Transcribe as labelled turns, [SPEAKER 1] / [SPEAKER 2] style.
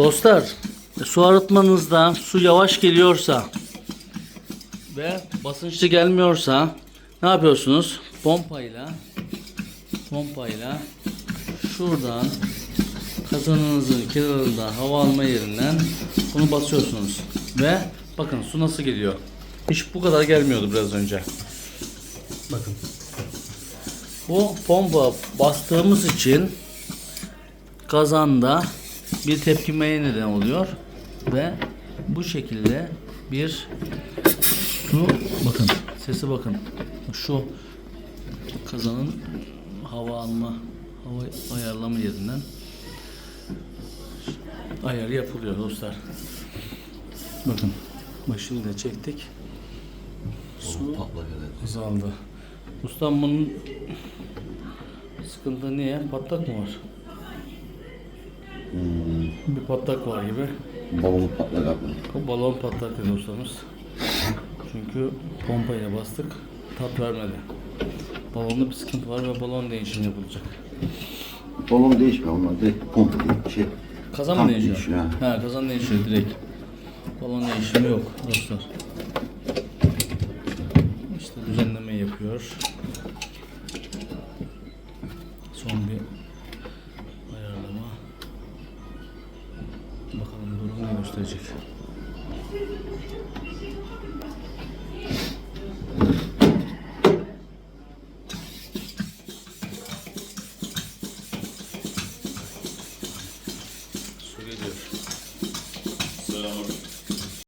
[SPEAKER 1] Dostlar su arıtmanızda su yavaş geliyorsa ve basınçlı gelmiyorsa ne yapıyorsunuz? Pompayla pompayla şuradan kazanınızın kenarında hava alma yerinden bunu basıyorsunuz ve bakın su nasıl geliyor. Hiç bu kadar gelmiyordu biraz önce. Bakın. Bu pompa bastığımız için kazanda bir tepkimeye neden oluyor ve bu şekilde bir su bakın sesi bakın şu kazanın hava alma hava ayarlama yerinden ayar yapılıyor dostlar. Bakın başını da çektik. Su azaldı. Ustam bunun sıkıntı niye? Patlak mı var? Bir patlak var gibi.
[SPEAKER 2] Balonu patlak abi.
[SPEAKER 1] Balon patlak dedi ustamız. Çünkü pompayla bastık. Tat vermedi. Balonda bir sıkıntı var ve balon değişimi yapılacak.
[SPEAKER 2] Balon değişmiyor onlar direkt pompa değil. Şey,
[SPEAKER 1] Kazan mı değişiyor?
[SPEAKER 2] değişiyor, ha.
[SPEAKER 1] Ha kazan değişiyor direkt. Balon değişimi yok dostlar. İşte düzenleme yapıyor. Son bir kendini gösterecek. Su geliyor. Selamünaleyküm.